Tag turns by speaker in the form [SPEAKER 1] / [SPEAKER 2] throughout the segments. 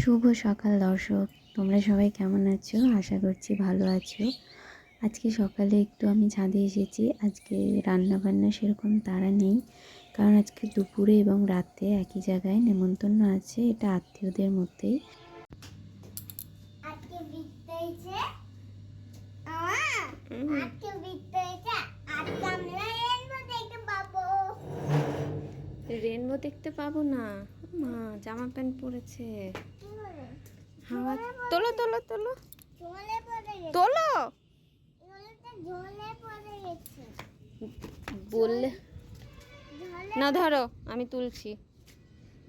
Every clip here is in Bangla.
[SPEAKER 1] শুভ সকাল দর্শক। তোমরা সবাই কেমন আছো? আশা করছি ভালো আছো। আজকে সকালে একটু আমি ছাদে এসেছি। আজকে রান্না বান্না সেরকম তারা নেই। কারণ আজকে দুপুরে এবং রাতে একই জায়গায় নেমন্তন্ন আছে এটা আত্মীয়দের মধ্যেই।
[SPEAKER 2] আজকে দেখতে পাবো
[SPEAKER 3] না। মা জামা প্যান্ট পরেছে। হাওয়া তোলো তোলো তোলো।
[SPEAKER 2] ঝোলে পড়ে গেছে।
[SPEAKER 3] তোলো।
[SPEAKER 2] ঝোলেতে ঝোলে পড়ে গেছে।
[SPEAKER 3] বললে না ধরো আমি তুলছি।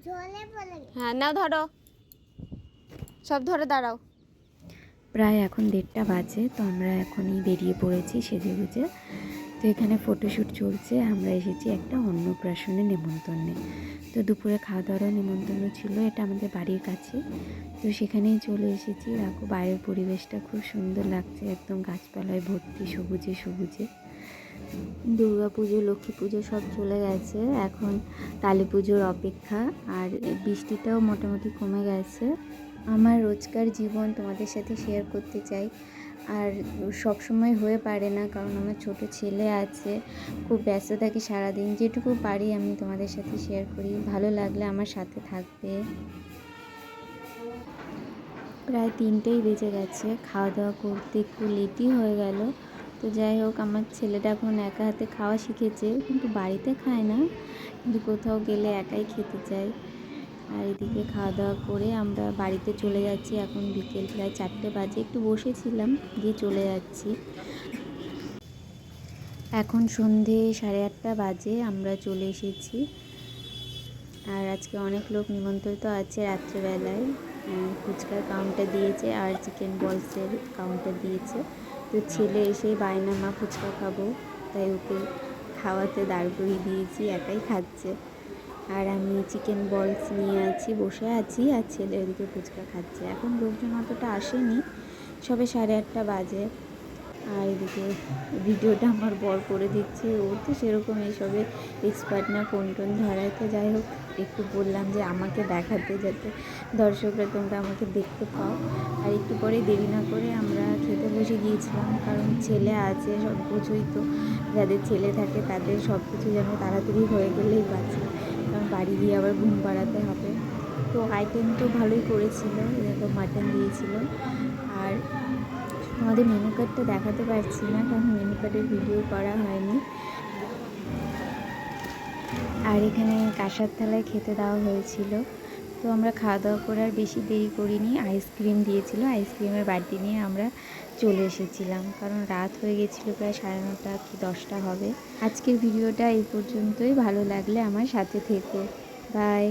[SPEAKER 2] ঝোলে পড়ে গেছে।
[SPEAKER 3] হ্যাঁ না ধরো। সব ধরে দাঁড়াও।
[SPEAKER 1] প্রায় এখন দেড়টা বাজে তো আমরা এখনই বেরিয়ে পড়েছি সেজে গুজে তো এখানে ফটোশ্যুট চলছে, আমরা এসেছি একটা অন্নপ্রাশনে নেমন্তন্নে। তো দুপুরে খাওয়া দাওয়ারও নেমন্তন্ন ছিল, এটা আমাদের বাড়ির কাছে। তো সেখানেই চলে এসেছি। দেখো বাইরের পরিবেশটা খুব সুন্দর লাগছে, একদম গাছপালায় ভর্তি, সবুজে সবুজে। দুর্গা পুজো, লক্ষ্মী পুজো সব চলে গেছে। এখন কালী পুজোর অপেক্ষা, আর বৃষ্টিটাও মোটামুটি কমে গেছে। আমার রোজকার জীবন তোমাদের সাথে শেয়ার করতে চাই। আর সব সময় হয়ে পারে না, কারণ আমার ছোট ছেলে আছে, খুব ব্যস্ত থাকি সারাদিন। যেটুকু পারি আমি তোমাদের সাথে শেয়ার করি। ভালো লাগলে আমার সাথে থাকবে। প্রায় তিনটেই বেজে গেছে। খাওয়া দাওয়া করতে একটু লেটই হয়ে গেল। তো যাই হোক, আমার ছেলেটা এখন একা হাতে খাওয়া শিখেছে, কিন্তু বাড়িতে খায় না। কিন্তু কোথাও গেলে একাই খেতে চায়। আর এদিকে খাওয়া দাওয়া করে আমরা বাড়িতে চলে যাচ্ছি। এখন বিকেল প্রায় চারটে বাজে, একটু বসেছিলাম দিয়ে চলে যাচ্ছি। এখন সন্ধে সাড়ে আটটা বাজে, আমরা চলে এসেছি। আর আজকে অনেক লোক নিমন্ত্রিত আছে রাত্রেবেলায়। ফুচকার কাউন্টার দিয়েছে আর চিকেন বলসের কাউন্টার দিয়েছে। তো ছেলে এসেই বায়না মা ফুচকা খাব, তাই ওকে খাওয়াতে দাঁড় করিয়ে দিয়েছি, একাই খাচ্ছে। আর আমি চিকেন বলস নিয়ে আছি, বসে আছি আর ছেলে ওদিকে ফুচকা খাচ্ছে। এখন লোকজন অতটা আসেনি, সবে সাড়ে আটটা বাজে। আর এদিকে ভিডিওটা আমার বর করে দিচ্ছে, ও তো সেরকম এইসবে এক্সপার্ট না ফোন টোন ধরায়। তো যাই হোক, একটু বললাম যে আমাকে দেখাতে যাতে দর্শকরা তোমরা আমাকে দেখতে পাও। আর একটু পরে দেরি না করে আমরা খেতে বসে গিয়েছিলাম, কারণ ছেলে আছে, সব কিছুই তো। যাদের ছেলে থাকে তাদের সব কিছু যেন তাড়াতাড়ি হয়ে গেলেই বাঁচে। বাড়ি গিয়ে আবার ঘুম পাড়াতে হবে। তো আইটেম তো ভালোই করেছিল দেখো মাটন দিয়েছিল। আর আমাদের মেনু কার্ডটা দেখাতে পারছি না, কারণ মেনু কার্ডের ভিডিও করা হয়নি। আর এখানে কাঁসার থালায় খেতে দেওয়া হয়েছিল। তো আমরা খাওয়া দাওয়া করে আর বেশি দেরি করিনি। আইসক্রিম দিয়েছিল, আইসক্রিমের বাড়তি নিয়ে আমরা চলে এসেছিলাম। কারণ রাত হয়ে গেছিল প্রায় সাড়ে নটা কি দশটা হবে। আজকের ভিডিওটা এই পর্যন্তই। ভালো লাগলে আমার সাথে থেকো। বাই।